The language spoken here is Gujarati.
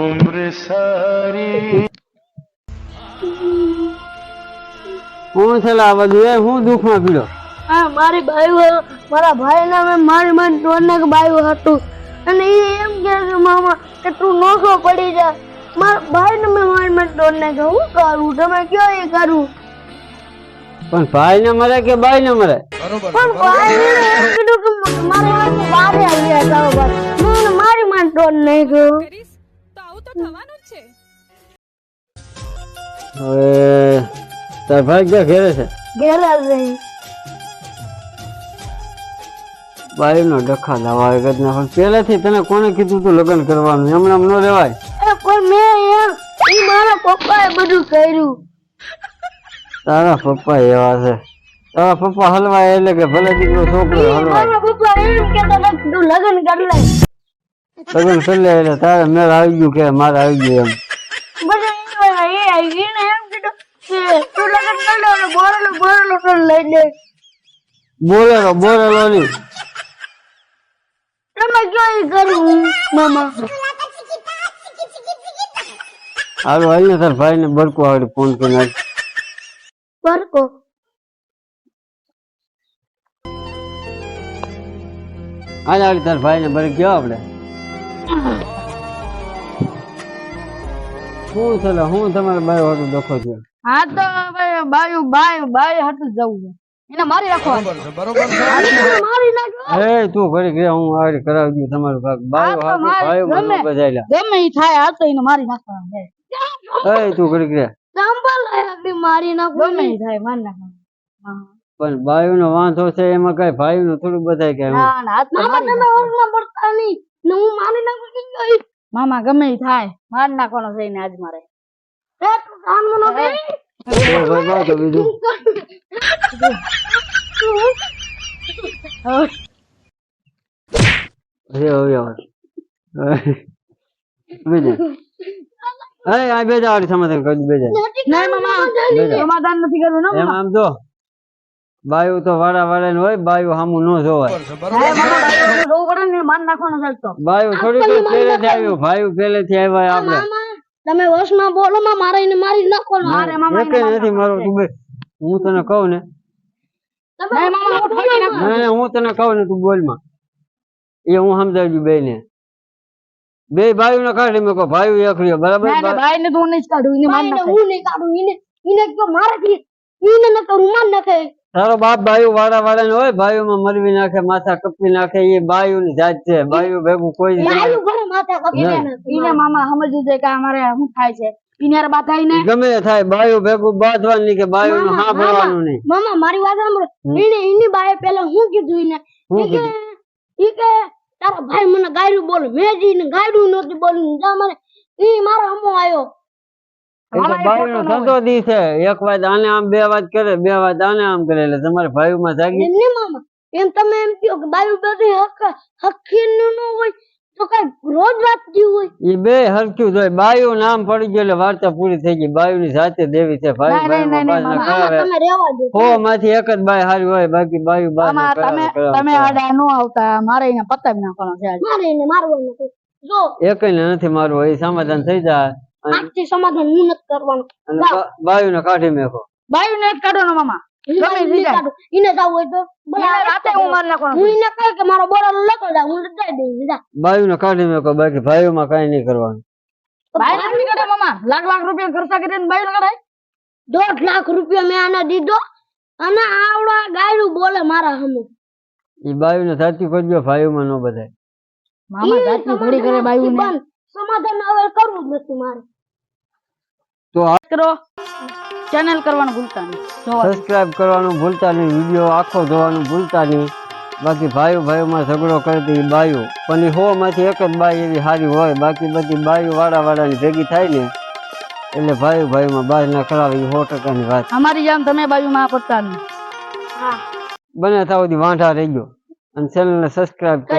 ઉમર સારી. કોણ છે લાવા જોઈએ હું દુઃખમાં પીડો. હા મારી ભાઈ મારા ભાઈના મેં મારી મારી ટોનક બાયું હતું. અને એ એમ કહે કે મામા કે તું નોખો પડી જા. મારા ભાઈને મેં મારી મારી ટોનક હું. કરું? તમે કયો એ કરું? પણ ભાઈ ને મરે કે બાઈ ને મરે? પણ ભાઈ ને કીધું કે મારે બારે આવી ગયા બરોબર મારી મારી ટોન નહીં તો થવાનું જ છે. હવે તાર ભાઈ ક્યાં ઘેરે છે? ઘેરા રહી. બાઈ ડખા લાવા ગત ના પણ પહેલેથી તને કોને કીધું તું લગ્ન કરવાનું? હમણાં ન રહેવાય પણ મેં એમ એ મારા પપ્પાએ બધું કર્યું. તારા પપ્પા એવા છે. તારા પપ્પા હલવાય એટલે કે ભલે દીકરો છોકરો હલવાય. મારા પપ્પા એમ કે તું લગ્ન કરી લે. લગ્ન કરી લે એટલે તારે મેળ આવી ગયું કે મારે આવી ગયું એમ. બધા એ એ એને એમ કીધું કે તું લગ્ન કરી લે બોરેલો બોરેલો તને લઈ લે. બોલેલો બોલેલો નહીં. તમે એ કરું મામા? હાલો હાલ ને તાર ભાઈ ને બરકો આવડે ફોન કરી નાખ પરકો હાલ આવડે તાર ભાઈ ને બડક ગયો આપણે શું છે હું તમારા બાઈ વાળું દખો છે. હા તો ભાઈ બાયું બાયું બાયું હાટું જવું છે. એને મારી રાખવાનું. મારી નાખો. એ તું ઘડી ગયા હું આવડે કરાવી દઉં તમારું ભાગ બાયો મારે ભાઈઓ મને ગમે. ગમે ઈ થાય આ તો એને મારી નાખવાનું એ તું ઘડી ગયા સાંભળ આપી મારી નાખો. ગમે ઈ થાય મારી નાખવાનું. પણ બાયો નો વાંધો છે એમાં કઈ ભાઈ નું થોડું બધાય કે ના ના હાથ ઓળમાં પડતા નહીં. ને હું મારી નાખું કે ગઈ મામા ગમે ઈ થાય. માર નાખવાનો છે ને આજ મારે. એ તું કાનમાં નો કરી એ ભાઈ બા તો બીજું અરે હવે. હવે બીજું અરે આ બે જા સમાધાન કરી નહીં મામા સમાધાન નથી કરવું ને એમ આમ જો. બાયું તો વાળા વાડા હોય બાયું સામું ન જોવાય. મારી બાયું થોડી પહેલેથી આવ્યું ભાઈ પહેલેથી આવ્યા આપણે. તમે વશમાં બોલો માં મારે એને મારી નાખો મારે મામા એકે નથી મારો તું હું તને કહું ને. હું ના ના, હું તને કહું ને તું બોલમાં એ હું સમજાવજો બે ને બે ભાઈઓ ને કાઢી મેં ભાઈ એક રહ્યો બરાબર? ભાઈ ને તું હું નહીં કાઢું એને મારી નાખે. હું નહીં કાઢું એને એને જો મારાથી એને ન કરું માર નાખે. તારો બાપ બાયું વાળા વાળા ને હોય ભાઈઓ માં મરવી નાખે માથા કપી નાખે એ બાયું ની જાત છે. બાયું ભેગું કોઈ જ નહીં. માથા કપી એને મામા સમજવું છે કે અમારે શું થાય છે. ઇનાર ને ગમે થાય બાયું ભેગું બાંધવાનું કે બાયું નું હા ભરવાનું નહીં. મામા મારી વાત સાંભળો. એને એની બાએ પેલા હું કીધું એને ઈ કે તારા ભાઈ મને ગાયરું બોલે. મેં જી ને ગાયરું નહોતી બોલી જા મને ઈ મારો હમો આવ્યો. બાયું નો ધંધો દી છે. એક વાત આને આમ બે વાત કરે બે વાત આને આમ કરે એટલે તમારે ભાઈઓ માં જાગી એમ મામા. એમ તમે એમ કહો કે બાયું બધી હક હકીન ન હોય તો કઈ રોજ વાત હોય. એ બે હરખ્યું જોઈ બાયું નામ પડી ગયું એટલે વાર્તા પૂરી થઈ ગઈ. બાયુ ની સાથે દેવી છે. ભાઈ ભાઈ માં તમે દો. હો માંથી એક જ બાય હારી હોય બાકી બાયુ બાય ના તમે આડા નો આવતા. મારે એને પતાવી નાખવાનો છે મારે એને મારવાનું જો. એક નથી મારવું એ સમાધાન થઈ જાય. આજથી સમાધાન હું નથી કરવાનું. બાયુ ને કાઢી મેખો બાયુ ને કાઢવાનો મામા. બાકી ભાઈઓ માં કઈ કરવાનું. લાખ લાખ રૂપિયા ખર્ચા કરીને બાયું કઢાય દોઢ લાખ રૂપિયા મેં આને દીધો. અને આવડા ગાયું બોલે મારા હમુ. ભાઈ બાયું ને સાચી કરજો ભાઈઓ માં ન બધાય. મામા સાચી ઘડી કરે બાયું ને. સમાધાન હવે કરવું જ નથી મારે. તો આ કરો. ચેનલ કરવાનું ભૂલતા નહીં. સબસ્ક્રાઇબ કરવાનું ભૂલતા નહીં. વીડિયો આખો જોવાનું ભૂલતા નહીં. બાકી ભાઈઓ ભાઈઓમાં ઝઘડો કરતી બાયો પણ એ હો એક જ બાઈ એવી સારી હોય. બાકી બધી બાયો વાડા વાળાની ભેગી થાય ને એટલે ભાઈઓ ભાઈઓમાં બાજ ના કરાવે સો ટકાની વાત. અમારી જેમ તમે બાયું માં પડતા નહીં. બને ત્યાં સુધી વાંઢા રહી ગયો અને ચેનલને સબસ્ક્રાઇબ કરો.